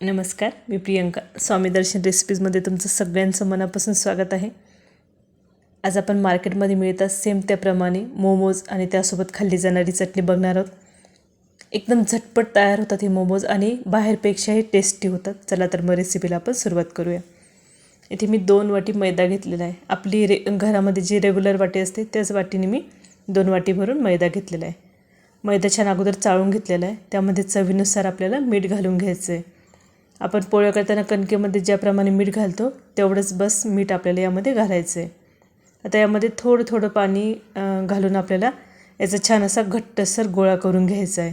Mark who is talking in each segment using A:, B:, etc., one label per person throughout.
A: नमस्कार मी प्रियंका. स्वामी दर्शन रेसिपीजमध्ये तुमचं सगळ्यांचं मनापासून स्वागत आहे. आज आपण मार्केटमध्ये मिळतात सेम त्याप्रमाणे मोमोज आणि त्यासोबत खाल्ली जाणारी चटणी बघणार आहोत. एकदम झटपट तयार होतात हे मोमोज आणि बाहेरपेक्षाही टेस्टी होतात. चला तर मग रेसिपीला आपण सुरुवात करूया. इथे मी दोन वाटी मैदा घेतलेला आहे. आपली रे घरामध्ये जी रेग्युलर वाटी असते त्याच वाटीने मी दोन वाटी भरून मैदा घेतलेला आहे. मैदा छान अगोदर चाळून घेतलेला आहे. त्यामध्ये चवीनुसार आपल्याला मीठ घालून घ्यायचं आहे आपण पोळ्या करताना कणकेमध्ये ज्याप्रमाणे मीठ घालतो तेवढंच बस मीठ आपल्याला यामध्ये घालायचं आहे आता यामध्ये थोडं थोडं पाणी घालून आपल्याला याचा छान असा घट्टसर गोळा करून घ्यायचा आहे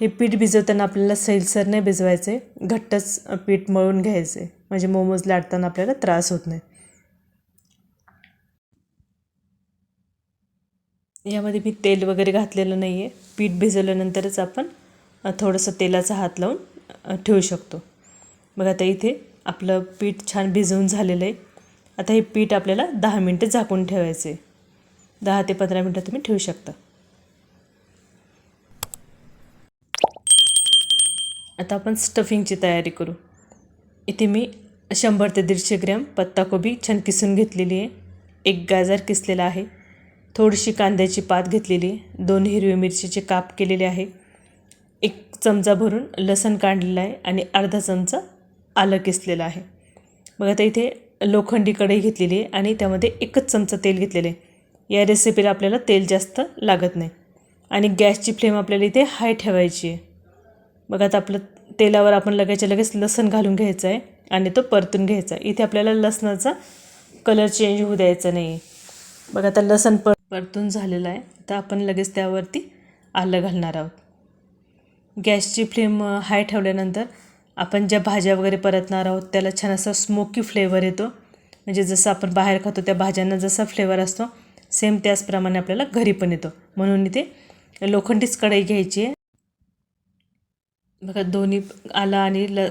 A: हे पीठ भिजवताना आपल्याला सैलसर नाही भिजवायचं आहे घट्टच पीठ मळून घ्यायचं आहे म्हणजे मोमोज लाटताना आपल्याला त्रास होत नाही. यामध्ये मी तेल वगैरे घातलेलं नाही आहे पीठ भिजवल्यानंतरच आपण थोडंसं तेलाचा हात लावून ठेवू शकतो. बघा आता इथे आपलं पीठ छान भिजवून झालेलं आहे. आता हे पीठ आपल्याला दहा मिनटं झाकून ठेवायचं आहे. दहा ते पंधरा मिनटं तुम्ही ठेवू शकता. आता आपण स्टफिंगची तयारी करू. इथे मी शंभर ते दीडशे ग्रॅम पत्ताकोबी छान किसून घेतलेली आहे. एक गाजर किसलेला आहे. थोडीशी कांद्याची पात घेतलेली आहे. दोन हिरवी मिरचीचे काप केलेले आहे. एक चमचा भरून लसण काढलेला आहे आणि अर्धा चमचा आलं किसलेलं आहे. बघा आता इथे लोखंडी कढई घेतलेली आहे आणि त्यामध्ये एकच चमचा तेल घेतलेलं आहे. या रेसिपीला आपल्याला तेल जास्त लागत नाही. आणि गॅसची फ्लेम आपल्याला इथे हाय ठेवायची आहे. बघा आता आपलं तेलावर आपण लगेचच्या लगेच लसण घालून घ्यायचं आहे आणि तो परतून घ्यायचा इथे आपल्याला लसणाचा कलर चेंज होऊ द्यायचा नाही आहे. बघा आता लसण पर परतून झालेलं आहे. तर आपण लगेच त्यावरती आलं घालणार आहोत. गॅसची फ्लेम हाय ठेवल्यानंतर आपण ज्या भाज्या वगैरे परतणार आहोत त्याला छान असा स्मोकी फ्लेवर येतो. म्हणजे जसं आपण बाहेर खातो त्या भाज्यांना जसा फ्लेवर असतो सेम त्याचप्रमाणे आपल्याला घरी पण येतो. म्हणून इथे लोखंडीच कढई घ्यायची आहे. बघा दोन्ही आला आणि ल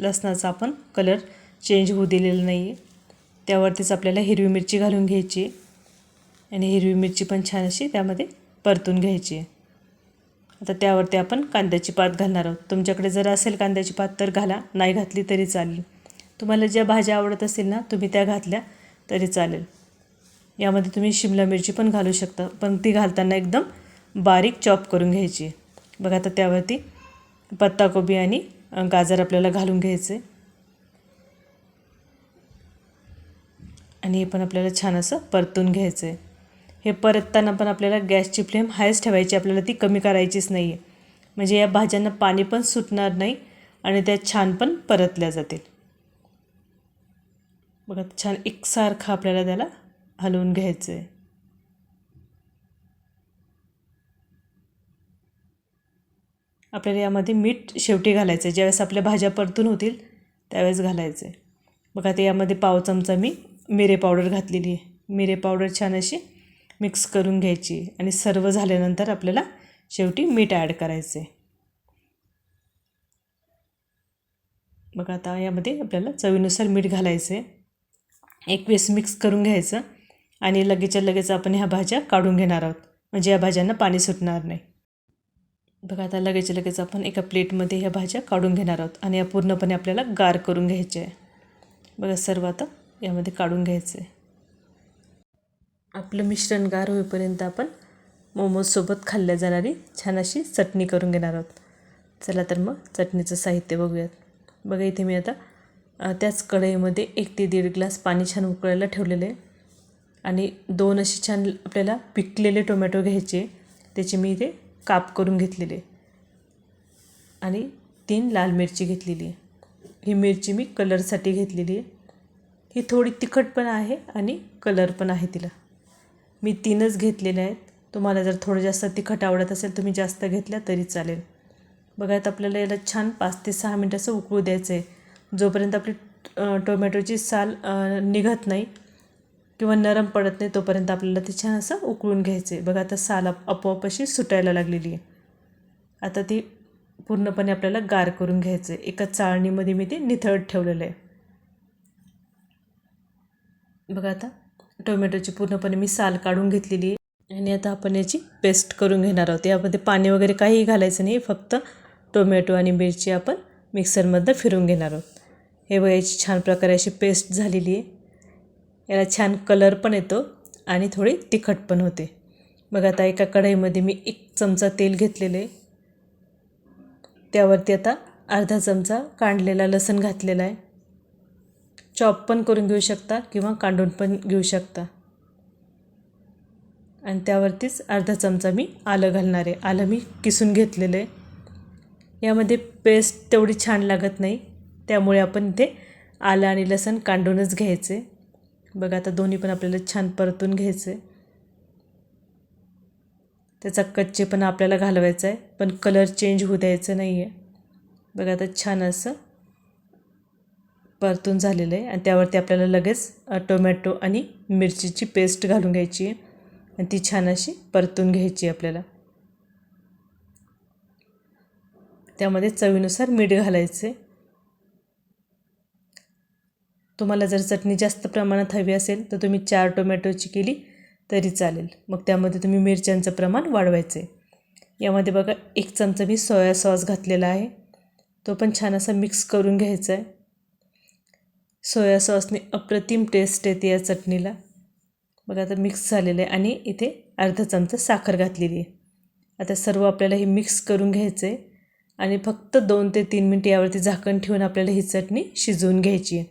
A: लसणाचा आपण कलर चेंज होऊ दिलेला नाही आहे त्यावरतीच आपल्याला हिरवी मिरची घालून घ्यायची आहे. आणि हिरवी मिरची पण छान अशी त्यामध्ये परतून घ्यायची आहे. आता त्यावरती आपण कांद्याची पात घालणार आहोत. तुमच्याकडे जर असेल कांद्याची पात तर घाला. नाही घातली तरी चालेल. तुम्हाला ज्या भाज्या आवडत असतील ना तुम्ही त्या घातल्या तरी चालेल. यामध्ये तुम्ही शिमला मिरची पण घालू शकता. पण ती घालताना एकदम बारीक चॉप करून घ्यायची. बघा आता त्यावरती पत्ताकोबी आणि गाजर आपल्याला घालून घ्यायचे. आणि हे पण आपल्याला छान असं परतून घ्यायचं आहे हे परतताना पण आपल्याला गॅसची फ्लेम हायच ठेवायची आपल्याला ती कमी करायचीच नाही आहे म्हणजे या भाज्यांना पाणी पण सुटणार नाही आणि त्या छान पण परतल्या जातील. बघा छान एकसारखं आपल्याला त्याला हलवून घ्यायचं आहे आपल्याला यामध्ये मीठ शेवटी घालायचं आहे ज्यावेळेस आपल्या भाज्या परतून होतील त्यावेळेस घालायचं आहे बघा ते यामध्ये पाव चमचा मी मिरे पावडर घातलेली आहे. मिरे पावडर छान अशी मिक्स करून घ्यायची आणि सर्व झाल्यानंतर आपल्याला शेवटी मीठ ॲड करायचं. आहे बघा आता यामध्ये आपल्याला चवीनुसार मीठ घालायचं. एक वेळेस मिक्स करून घ्यायचं आणि लगेचच्या लगेच आपण ह्या भाज्या काढून घेणार आहोत. म्हणजे या भाज्यांना पाणी सुटणार नाही. बघा आता लगेच लगेच आपण एका प्लेटमध्ये ह्या भाज्या काढून घेणार आहोत आणि या पूर्णपणे आपल्याला गार करून घ्यायच्या आहे. बघा सर्व आता यामध्ये काढून घ्यायचं आहे. आपलं मिश्रण गार होईपर्यंत आपण मोमोजसोबत खाल्ल्या जाणारी छान अशी चटणी करून घेणार आहोत. चला तर मग चटणीचं साहित्य बघूयात. बघा इथे मी आता त्याच कढईमध्ये एक ते दीड ग्लास पाणी छान उकळायला ठेवलेलं आहे. आणि दोन असे छान आपल्याला पिकलेले टोमॅटो घ्यायचे त्याचे मी इथे काप करून घेतलेले आणि तीन लाल मिरची घेतलेली आहे. ही मिरची मी कलरसाठी घेतलेली आहे. ही थोडी तिखट पण आहे आणि कलर पण आहे तिला. मी तीनच घेतलेल्या आहेत. तुम्हाला जर थोडं जास्त तिखट आवडत असेल तुम्ही जास्त घेतल्या तरी चालेल. बघा आता आपल्याला याला छान पाच ते सहा मिनटाचं उकळू द्यायचं आहे जोपर्यंत आपली टोमॅटोची साल निघत नाही किंवा नरम पडत नाही तोपर्यंत आपल्याला ते छान असं उकळून घ्यायचं आहे बघा आता साल आप- आपोआप अशी सुटायला लागलेली आहे. आता ती पूर्णपणे आपल्याला गार करून घ्यायचं आहे एका चाळणीमध्ये मी ते निथळत ठेवलेलं आहे. बघा आता. टोमॅटोची पूर्णपणे मी साल काढून घेतलेली आहे. आणि आता आपण याची पेस्ट करून घेणार आहोत. यामध्ये पाणी वगैरे काहीही घालायचं नाही फक्त टोमॅटो आणि मिरची आपण मिक्सरमधनं फिरून घेणार आहोत. हे बघा याची छान प्रकारे अशी पेस्ट झालेली आहे. याला छान कलर पण येतो आणि थोडी तिखट पण होते. मग आता एका कढईमध्ये मी एक चमचा तेल घेतलेलं आहे. त्यावरती आता अर्धा चमचा कांडलेला लसण घातलेला आहे. चॉप पण करून घेऊ शकता किंवा कांडून पण घेऊ शकता. आणि त्यावरतीच अर्धा चमचा मी आलं घालणार आहे. आलं मी किसून घेतलेलं आहे. यामध्ये पेस्ट तेवढी छान लागत नाही. त्यामुळे आपण इथे आलं आणि लसण कांडूनच घ्यायचे. बघा आता दोन्ही पण आपल्याला छान परतून घ्यायचे. त्याचा कच्चेपणा आपल्याला घालवायचा आहे पण कलर चेंज होऊ द्यायचं नाही आहे बघा आता छान असं परतून झालेलं आहे. आणि त्यावरती आपल्याला लगेच टोमॅटो आणि मिरचीची पेस्ट घालून घ्यायची आहे. आणि ती छान अशी परतून घ्यायची आपल्याला. त्यामध्ये चवीनुसार मीठ घालायचे तुम्हाला जर चटणी जास्त प्रमाणात हवी असेल तर तुम्ही चार टोमॅटोची केली तरी चालेल. मग त्यामध्ये तुम्ही मिरच्यांचं प्रमाण वाढवायचं आहे यामध्ये बघा एक चमचा मी सोया सॉस घातलेला आहे. तो पण छान असा मिक्स करून घ्यायचा आहे सोया सॉसने अप्रतिम टेस्ट येते या चटणीला. बघा आता मिक्स झालेलं आहे आणि इथे अर्धा चमचा साखर घातलेली आहे. आता सर्व आपल्याला हे मिक्स करून घ्यायचं आहे आणि फक्त दोन ते तीन मिनट यावरती झाकण ठेवून आपल्याला ही चटणी शिजवून घ्यायची आहे.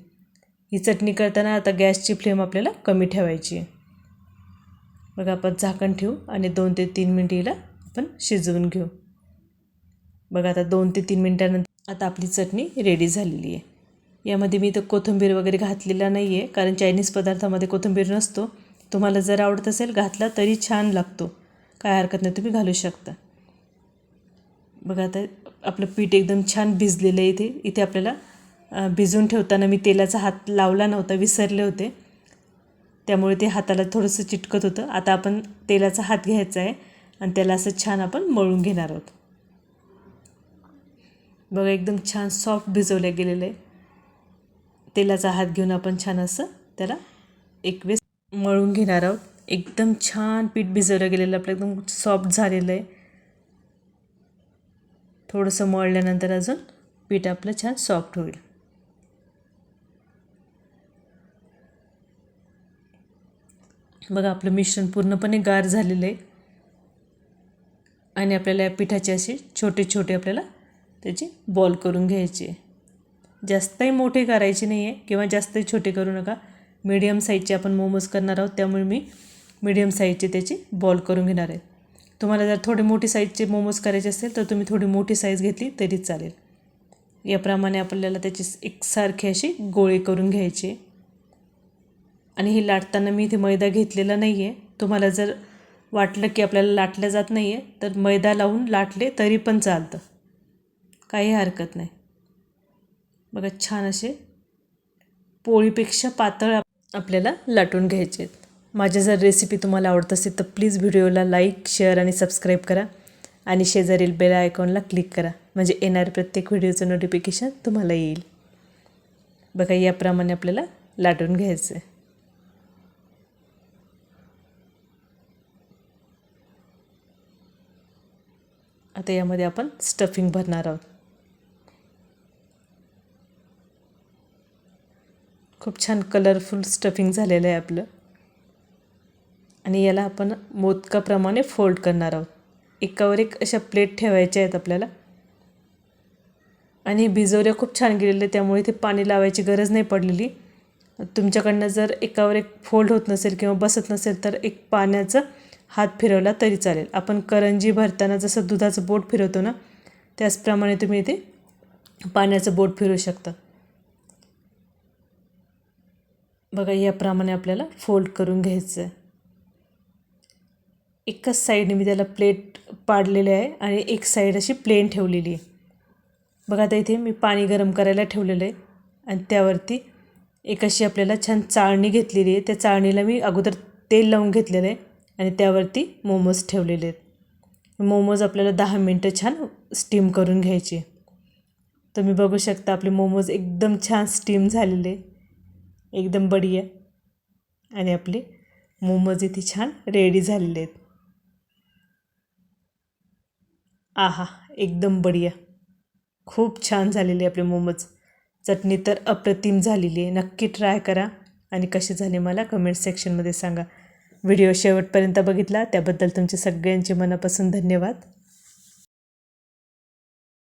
A: ही चटणी करताना आता गॅसची फ्लेम आपल्याला कमी ठेवायची आहे. बघा आपण झाकण ठेवू आणि दोन ते तीन मिनटं हिला आपण शिजवून घेऊ. बघा आता दोन ते तीन मिनटानंतर आता आपली चटणी रेडी झालेली आहे. यामध्ये मी तर कोथिंबीर वगैरे घातलेला नाही आहे कारण चायनीज पदार्थामध्ये कोथिंबीर नसतो. तुम्हाला जर आवडत असेल घातला तरी छान लागतो. काय हरकत नाही तुम्ही घालू शकता. बघा आता आपलं पीठ एकदम छान भिजलेलं आहे इथे. इथे आपल्याला भिजवून ठेवताना मी तेलाचा हात लावला नव्हता विसरले होते. त्यामुळे ते हाताला थोडंसं चिटकत होतं. आता आपण तेलाचा हात घ्यायचा आहे आणि त्याला असं छान आपण मळून घेणार आहोत. बघा एकदम छान सॉफ्ट भिजवलं गेलेलं आहे. तेलाचा हात घेऊन आपण छान असं त्याला एक वेळेस मळून घेणार आहोत. एकदम छान पीठ भिजवलं गेलेलं आपलं एकदम सॉफ्ट झालेलं आहे. थोडंसं मळल्यानंतर अजून पीठ आपलं छान सॉफ्ट होईल. बघा आपलं मिश्रण पूर्णपणे गार झालेलं आहे. आणि आपल्याला या पिठाचे असे छोटे छोटे आपल्याला त्याचे बॉल करून घ्यायचे जास्तही मोठे करायचे नाही आहे किंवा जास्तही छोटे करू नका. मीडियम साईजचे आपण मोमोज करणार आहोत त्यामुळे मी मीडियम साईजचे त्याची बॉल करून घेणार आहे. तुम्हाला जर थोडे मोठी साईजचे मोमोज करायचे असेल तर तुम्ही थोडी मोठी साईज घेतली तरी चालेल. याप्रमाणे आपल्याला त्याची एकसारखी अशी गोळे करून घ्यायचे आणि हे लाटताना मी इथे मैदा घेतलेला नाही आहे तुम्हाला जर वाटलं की आपल्याला लाटलं जात नाही आहे तर मैदा लावून लाटले तरी पण चालतं. काही हरकत नाही. बघा छान असे पोळीपेक्षा पातळ आपल्याला लाटून घ्यायचे आहेत. माझ्या जर रेसिपी तुम्हाला आवडत असेल तर प्लीज व्हिडिओला लाईक शेअर आणि सबस्क्राईब करा. आणि शेजारील बेल आयकॉनला क्लिक करा. म्हणजे येणारे प्रत्येक व्हिडिओचं नोटिफिकेशन तुम्हाला येईल. बघा याप्रमाणे आपल्याला लाटून घ्यायचं आहे आता यामध्ये आपण स्टफिंग भरणार आहोत. खूप छान कलरफुल स्टफिंग झालेलं आहे आपलं. आणि याला आपण मोदकाप्रमाणे फोल्ड करणार आहोत. एकावर एक अशा प्लेट ठेवायच्या आहेत आपल्याला. आणि भिजवऱ्या खूप छान गेलेले त्यामुळे इथे पाणी लावायची गरज नाही पडलेली. तुमच्याकडनं जर एकावर एक फोल्ड होत नसेल किंवा बसत नसेल तर एक पाण्याचं हात फिरवला तरी चालेल. आपण करंजी भरताना जसं दुधाचं बोट फिरवतो ना त्याचप्रमाणे तुम्ही इथे पाण्याचं बोट फिरवू शकता. बघा याप्रमाणे आपल्याला फोल्ड करून घ्यायचं आहे एकाच साईडने मी त्याला प्लेट पाडलेले आहे आणि एक साईड अशी प्लेन ठेवलेली आहे. बघा आता इथे मी पाणी गरम करायला ठेवलेलं आहे आणि त्यावरती एक अशी आपल्याला छान चाळणी घेतलेली आहे. त्या चाळणीला मी अगोदर तेल लावून घेतलेलं आहे आणि त्यावरती मोमोज ठेवलेले आहेत. मोमोज आपल्याला दहा मिनटं छान स्टीम करून घ्यायचे तुम्ही बघू शकता आपले मोमोज एकदम छान स्टीम झालेले एकदम बढिया. आणि आपले मोमोज इथे छान रेडी झालेले आहेत. आहा एकदम बढिया. खूप छान झालेले आपले मोमोज. चटणी तर अप्रतिम झालेली आहे. नक्की ट्राय करा आणि कसे झाले मला कमेंट सेक्शनमध्ये सांगा. व्हिडिओ शेवटपर्यंत बघितला त्याबद्दल तुमचे सगळ्यांचे मनापासून धन्यवाद.